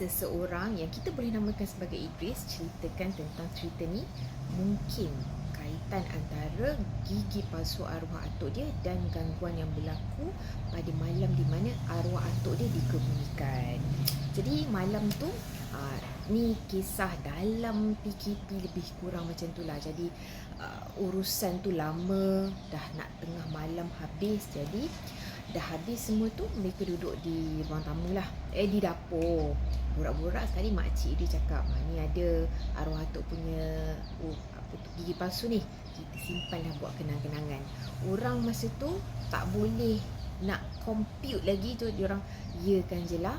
seseorang yang kita boleh namakan sebagai Idris ceritakan tentang cerita ni mungkin kaitan antara gigi palsu arwah atuk dia dan gangguan yang berlaku pada malam di mana arwah atuk dia dikebumikan. Jadi malam tu uh, ni kisah dalam PKP lebih kurang macam tu lah. Jadi uh, urusan tu lama dah nak tengah malam habis jadi dah habis semua tu mereka duduk di ruang tamu lah. Eh di dapur. Borak-borak sekali makcik dia cakap ah, ni ada arwah atuk punya oh, apa tu gigi palsu ni. Kita simpan lah buat kenang-kenangan. Orang masa tu tak boleh nak compute lagi tu dia orang ya kan je lah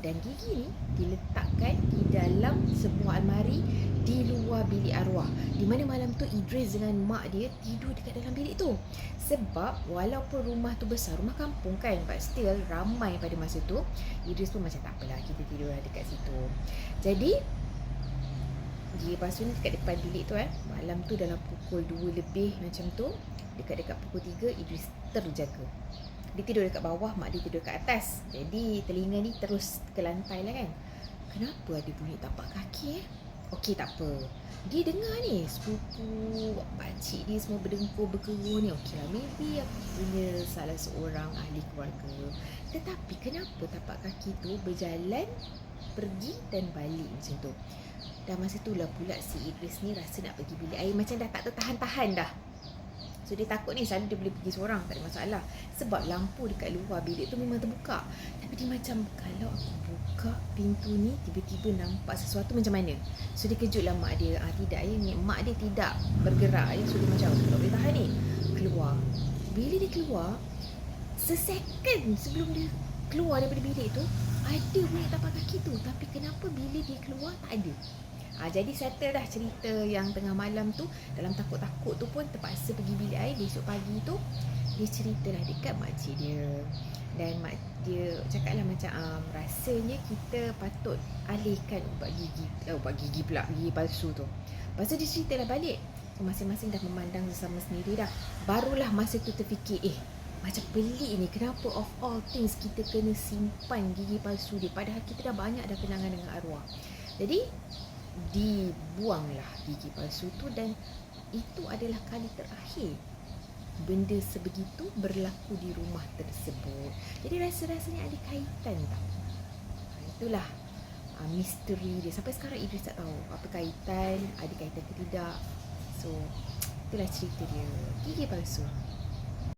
dan gigi ni diletakkan di dalam sebuah almari di luar bilik arwah. Di mana malam tu Idris dengan mak dia tidur dekat dalam bilik tu. Sebab walaupun rumah tu besar rumah kampung kan but still ramai pada masa tu Idris pun macam tak apalah kita tidur lah dekat situ. Jadi dia palsu ni dekat depan bilik tu eh. Malam tu dalam pukul 2 lebih macam tu dekat-dekat pukul 3 Idris terjaga dia tidur dekat bawah mak dia tidur dekat atas. Jadi telinga ni terus ke lantai lah kan. Kenapa ada bunyi tapak kaki eh? Okey tak apa. Dia dengar ni sepupu pakcik dia semua berdengkur berkeruh ni. Okey lah maybe aku punya salah seorang ahli keluarga. Tetapi kenapa tapak kaki tu berjalan pergi dan balik macam tu? Dan masa tu lah pula si Idris ni rasa nak pergi bilik air. Macam dah tak tertahan-tahan dah So dia takut ni selalu dia boleh pergi seorang tak ada masalah. Sebab lampu dekat luar bilik tu memang terbuka. Tapi dia macam kalau aku buka pintu ni tiba-tiba nampak sesuatu macam mana? So dia kejut lah mak dia. Ah, Tidak ya mak dia tidak bergerak ya. So dia macam tak boleh tahan ni. Keluar. Bila dia keluar Sesecond sebelum dia keluar daripada bilik tu Ada bunyi tapak kaki tu. Tapi kenapa bila dia keluar tak ada Ha, jadi settle dah cerita yang tengah malam tu. Dalam takut-takut tu pun terpaksa pergi bilik air. Besok pagi tu Dia ceritalah dekat makcik dia. Dan mak dia cakap lah macam um, Rasanya kita patut alihkan ubat gigi eh, Ubat gigi pula, gigi palsu tu. Lepas tu dia ceritalah balik. Masing-masing dah memandang sesama sendiri dah. Barulah masa tu terfikir Eh macam pelik ni. Kenapa of all things Kita kena simpan gigi palsu dia Padahal kita dah banyak dah kenangan dengan arwah. Jadi dibuanglah gigi palsu tu dan itu adalah kali terakhir benda sebegitu berlaku di rumah tersebut. Jadi rasa-rasanya ada kaitan tak? Ha, itulah uh, misteri dia. Sampai sekarang Idris tak tahu apa kaitan, ada kaitan ke tidak. So, itulah cerita dia. Gigi palsu.